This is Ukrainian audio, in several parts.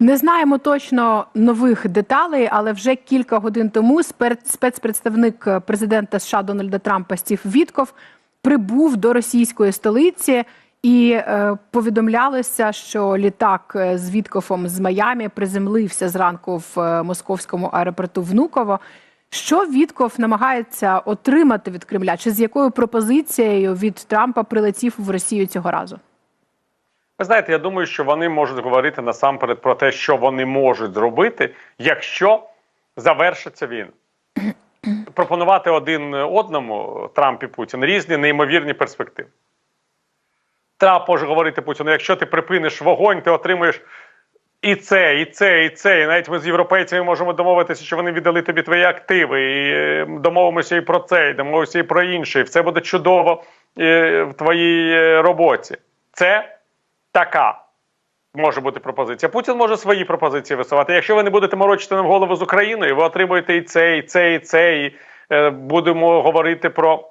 Не знаємо точно нових деталей, але вже кілька годин тому спецпредставник президента США Дональда Трампа Стів Вітков прибув до російської столиці. І е, повідомлялося, що літак е, з Віткофом з Майамі приземлився зранку в е, московському аеропорту Внуково. Що Вітков намагається отримати від Кремля? Чи з якою пропозицією від Трампа прилетів в Росію цього разу? Ви знаєте, я думаю, що вони можуть говорити насамперед про те, що вони можуть зробити, якщо завершиться війна. Пропонувати один одному Трамп і Путін різні неймовірні перспективи. Трамп може говорити Путіну, якщо ти припиниш вогонь, ти отримаєш і це, і це, і це. І навіть ми з європейцями можемо домовитися, що вони віддали тобі твої активи, і е, домовимося і про це, і домовимося і про інше. І все буде чудово е, в твоїй е, роботі. Це така може бути пропозиція. Путін може свої пропозиції висувати. Якщо ви не будете морочити нам голову з Україною, ви отримуєте і це, і це, і це. І е, будемо говорити про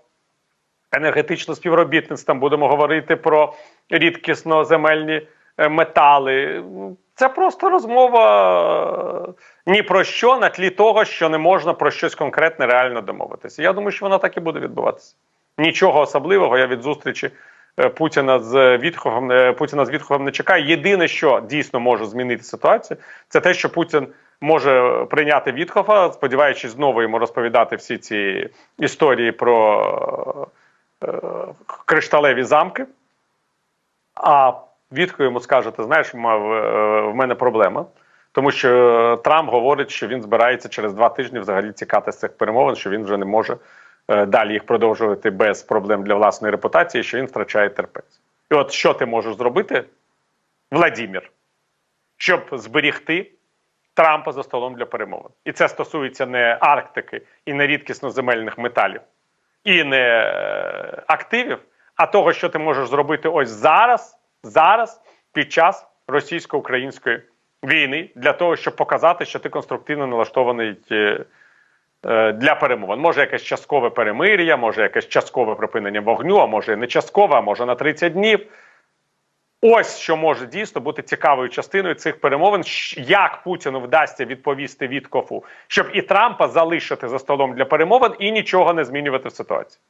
енергетичне співробітництво, будемо говорити про рідкісно земельні е, метали. Це просто розмова е, ні про що на тлі того, що не можна про щось конкретне реально домовитися. Я думаю, що вона так і буде відбуватися. Нічого особливого я від зустрічі Путіна з Вітховим е, Путіна з Вітховим не чекаю. Єдине, що дійсно може змінити ситуацію, це те, що Путін може прийняти Вітхова, сподіваючись знову йому розповідати всі ці історії про е, кришталеві замки. А Вітко йому скаже: ти знаєш, е, в мене проблема. Тому що Трамп говорить, що він збирається через два тижні взагалі тікати з цих перемовин, що він вже не може е, далі їх продовжувати без проблем для власної репутації, що він втрачає терпець. І от що ти можеш зробити, Владімір, щоб зберігти Трампа за столом для перемовин? І це стосується не Арктики і не рідкісно земельних металів, і не е, активів, а того, що ти можеш зробити ось зараз, зараз, під час російсько-української війни, для того, щоб показати, що ти конструктивно налаштований е, е, для перемовин. Може, якесь часткове перемир'я, може якесь часткове припинення вогню, а може не часткове, а може на 30 днів. Ось що може дійсно бути цікавою частиною цих перемовин, як Путіну вдасться відповісти Віткофу, щоб і Трампа залишити за столом для перемовин і нічого не змінювати в ситуації.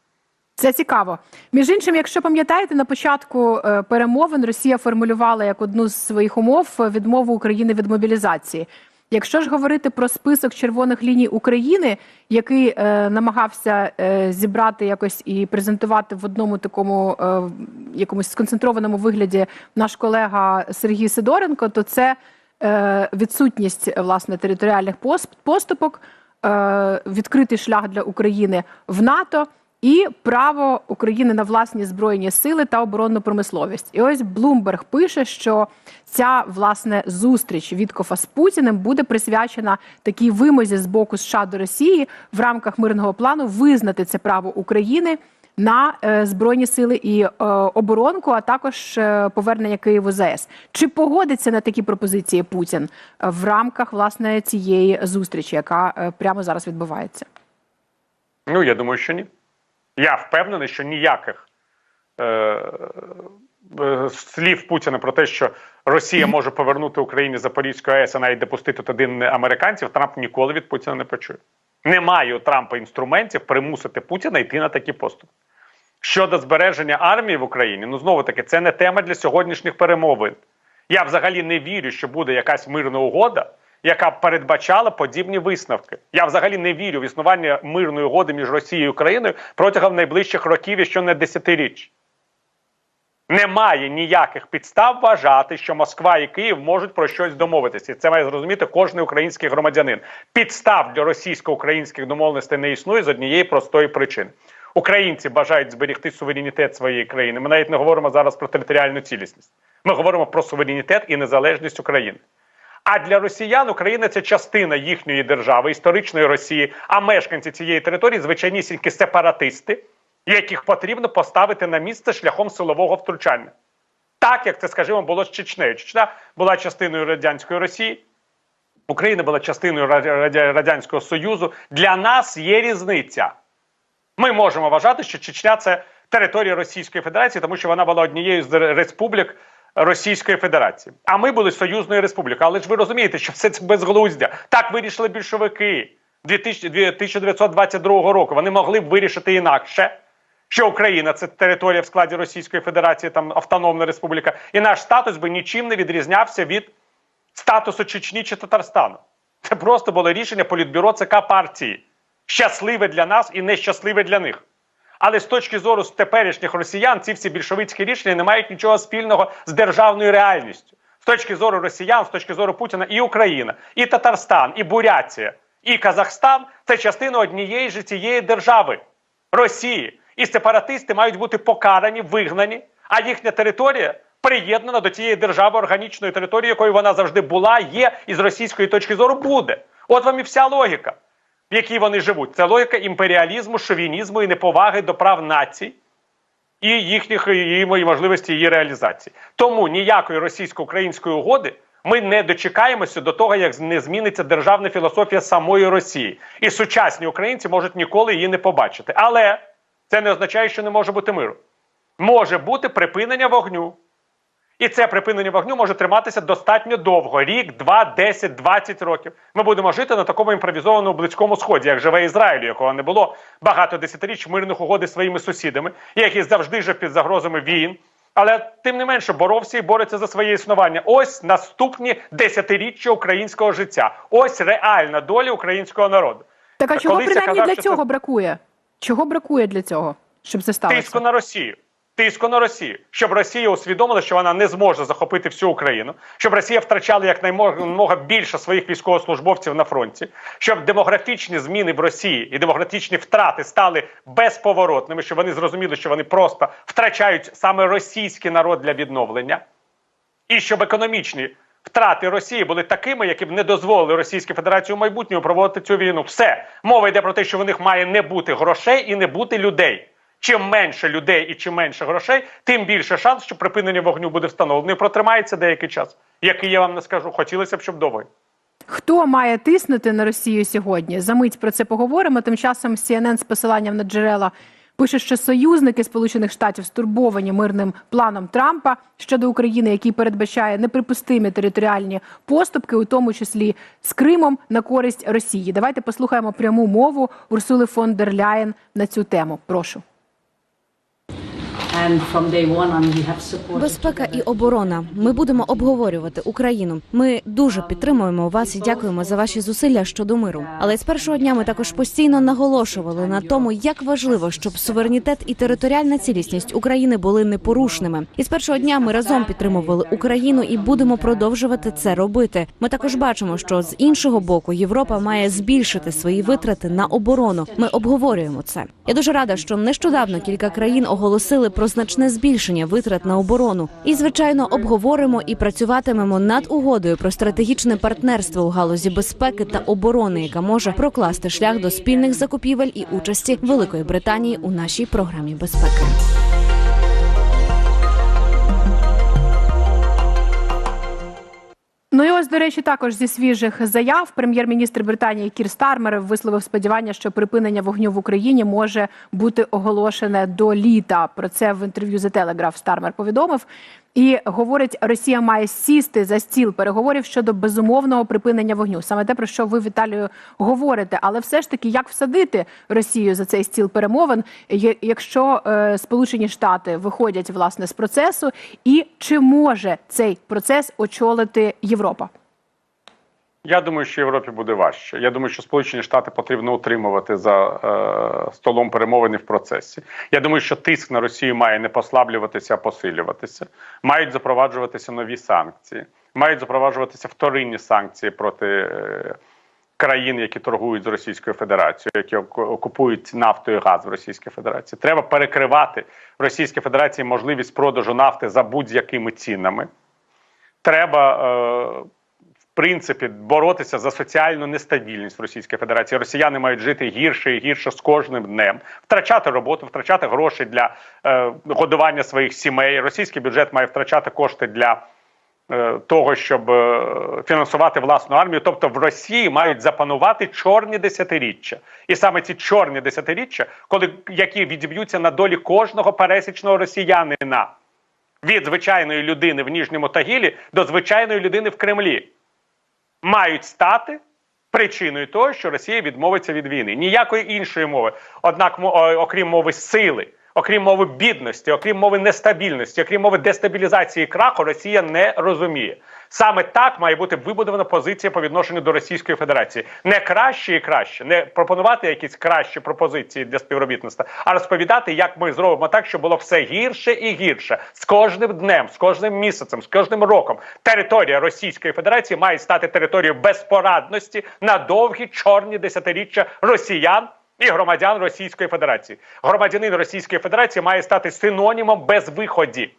Це цікаво. Між іншим, якщо пам'ятаєте, на початку е, перемовин Росія формулювала як одну з своїх умов е, відмову України від мобілізації. Якщо ж говорити про список червоних ліній України, який е, намагався е, зібрати якось і презентувати в одному такому е, якомусь сконцентрованому вигляді наш колега Сергій Сидоренко, то це е, відсутність власне територіальних пос- поступок, е, відкритий шлях для України в НАТО і право України на власні збройні сили та оборонну промисловість. І ось Блумберг пише, що ця власне зустріч Віткофа з Путіним буде присвячена такій вимозі з боку США до Росії в рамках мирного плану визнати це право України. На е, збройні сили і е, оборонку, а також е, повернення Києву ЗАЕС. Чи погодиться на такі пропозиції Путін е, в рамках власне цієї зустрічі, яка прямо зараз відбувається? Ну, я думаю, що ні. Я впевнений, що ніяких е, е, слів Путіна про те, що Росія може повернути Україні Запорізьку АЕС і навіть допустити туди американців, Трамп ніколи від Путіна не почує. Немає у Трампа інструментів примусити Путіна йти на такі поступи. Щодо збереження армії в Україні, ну знову таки, це не тема для сьогоднішніх перемовин. Я взагалі не вірю, що буде якась мирна угода, яка передбачала подібні висновки. Я взагалі не вірю в існування мирної угоди між Росією і Україною протягом найближчих років, якщо не десятиріч. Немає ніяких підстав вважати, що Москва і Київ можуть про щось домовитися. І це має зрозуміти кожен український громадянин. Підстав для російсько-українських домовленостей не існує з однієї простої причини. Українці бажають зберегти суверенітет своєї країни. Ми навіть не говоримо зараз про територіальну цілісність. Ми говоримо про суверенітет і незалежність України. А для росіян Україна це частина їхньої держави, історичної Росії. А мешканці цієї території звичайнісінькі сепаратисти, яких потрібно поставити на місце шляхом силового втручання. Так як це, скажімо, було з Чечнею. Чечня була частиною радянської Росії. Україна була частиною Радя- Радя- Радянського Союзу. Для нас є різниця. Ми можемо вважати, що Чечня це територія Російської Федерації, тому що вона була однією з республік Російської Федерації. А ми були союзною республікою. Але ж ви розумієте, що все це безглуздя. Так вирішили більшовики 1922 року. Вони могли б вирішити інакше. Що Україна це територія в складі Російської Федерації, там автономна республіка, і наш статус би нічим не відрізнявся від статусу Чечні чи Татарстану. Це просто було рішення політбюро ЦК партії. Щасливе для нас і нещасливе для них. Але з точки зору теперішніх росіян, ці всі більшовицькі рішення не мають нічого спільного з державною реальністю. З точки зору росіян, з точки зору Путіна, і Україна, і Татарстан, і Бурятія, і Казахстан це частина однієї ж цієї держави Росії. І сепаратисти мають бути покарані, вигнані, а їхня територія приєднана до тієї держави органічної території, якою вона завжди була, є і з російської точки зору буде. От вам і вся логіка, в якій вони живуть. Це логіка імперіалізму, шовінізму і неповаги до прав націй і їхніх її можливості її реалізації. Тому ніякої російсько-української угоди ми не дочекаємося до того, як не зміниться державна філософія самої Росії. І сучасні українці можуть ніколи її не побачити. Але це не означає, що не може бути миру. Може бути припинення вогню. І це припинення вогню може триматися достатньо довго: рік, два, 10, 20 років. Ми будемо жити на такому імпровізованому близькому сході, як живе Ізраїль, якого не було багато десятиріч мирних угод із своїми сусідами, який завжди жив під загрозами війн. Але тим не менше боровся і бореться за своє існування. Ось наступні десятиріччя українського життя. Ось реальна доля українського народу. Так а чого колись принаймні казав, для цього це- бракує? Чого бракує для цього, щоб це сталося? Тиску на Росію. Тиску на Росію, щоб Росія усвідомила, що вона не зможе захопити всю Україну, щоб Росія втрачала якнаймога більше своїх військовослужбовців на фронті, щоб демографічні зміни в Росії і демографічні втрати стали безповоротними, щоб вони зрозуміли, що вони просто втрачають саме російський народ для відновлення, і щоб економічні втрати Росії були такими, які б не дозволили Російській Федерації у майбутньому проводити цю війну. Все мова йде про те, що в них має не бути грошей і не бути людей. Чим менше людей і чим менше грошей, тим більше шанс, що припинення вогню буде встановлено і протримається деякий час. Який я вам не скажу, хотілося б, щоб довго. Хто має тиснути на Росію сьогодні? Замить про це поговоримо. Тим часом CNN з посиланням на джерела пише, що союзники Сполучених Штатів стурбовані мирним планом Трампа щодо України, який передбачає неприпустимі територіальні поступки, у тому числі з Кримом на користь Росії. Давайте послухаємо пряму мову Урсули фон дер Ляєн на цю тему. Прошу. Безпека і оборона. Ми будемо обговорювати Україну. Ми дуже підтримуємо вас і дякуємо за ваші зусилля щодо миру. Але з першого дня ми також постійно наголошували на тому, як важливо, щоб суверенітет і територіальна цілісність України були непорушними. І з першого дня ми разом підтримували Україну і будемо продовжувати це робити. Ми також бачимо, що з іншого боку Європа має збільшити свої витрати на оборону. Ми обговорюємо це. Я дуже рада, що нещодавно кілька країн оголосили про значне збільшення витрат на оборону. І звичайно, обговоримо і працюватимемо над угодою про стратегічне партнерство у галузі безпеки та оборони, яка може прокласти шлях до спільних закупівель і участі Великої Британії у нашій програмі безпеки. Ну і ось, до речі, також зі свіжих заяв прем'єр-міністр Британії Кір Стармер висловив сподівання, що припинення вогню в Україні може бути оголошене до літа. Про це в інтерв'ю The Telegraph Стармер повідомив. І говорить, Росія має сісти за стіл переговорів щодо безумовного припинення вогню. Саме те, про що ви Віталію говорите. Але все ж таки, як всадити Росію за цей стіл перемовин, якщо е, Сполучені Штати виходять власне з процесу, і чи може цей процес очолити Європа? Я думаю, що Європі буде важче. Я думаю, що Сполучені Штати потрібно утримувати за е, столом перемовини в процесі. Я думаю, що тиск на Росію має не послаблюватися, а посилюватися. Мають запроваджуватися нові санкції, мають запроваджуватися вторинні санкції проти е, країн, які торгують з Російською Федерацією, які окупують нафту і газ в Російській Федерації. Треба перекривати в Російській Федерації можливість продажу нафти за будь-якими цінами. Треба. Е, принципі боротися за соціальну нестабільність в Російській Федерації. Росіяни мають жити гірше і гірше з кожним днем, втрачати роботу, втрачати гроші для е, годування своїх сімей. Російський бюджет має втрачати кошти для е, того, щоб е, фінансувати власну армію. Тобто в Росії мають запанувати чорні десятиріччя, і саме ці чорні десятиріччя, коли які відіб'ються на долі кожного пересічного росіянина від звичайної людини в Ніжньому Тагілі до звичайної людини в Кремлі мають стати причиною того, що Росія відмовиться від війни. Ніякої іншої мови. Однак, мо- окрім мови сили, окрім мови бідності, окрім мови нестабільності, окрім мови дестабілізації краху, Росія не розуміє. Саме так має бути вибудована позиція по відношенню до Російської Федерації. Не краще і краще, не пропонувати якісь кращі пропозиції для співробітництва, а розповідати, як ми зробимо так, щоб було все гірше і гірше з кожним днем, з кожним місяцем, з кожним роком. Територія Російської Федерації має стати територією безпорадності на довгі чорні десятиріччя росіян. І громадян Російської Федерації. Громадянин Російської Федерації має стати синонімом безвиході.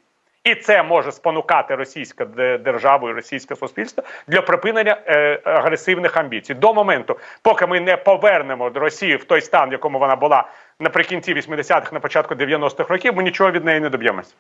І це може спонукати російська де- держава і російське суспільство для припинення е, агресивних амбіцій до моменту, поки ми не повернемо Росію в той стан, в якому вона була наприкінці 80-х, на початку 90-х років, ми нічого від неї не доб'ємося.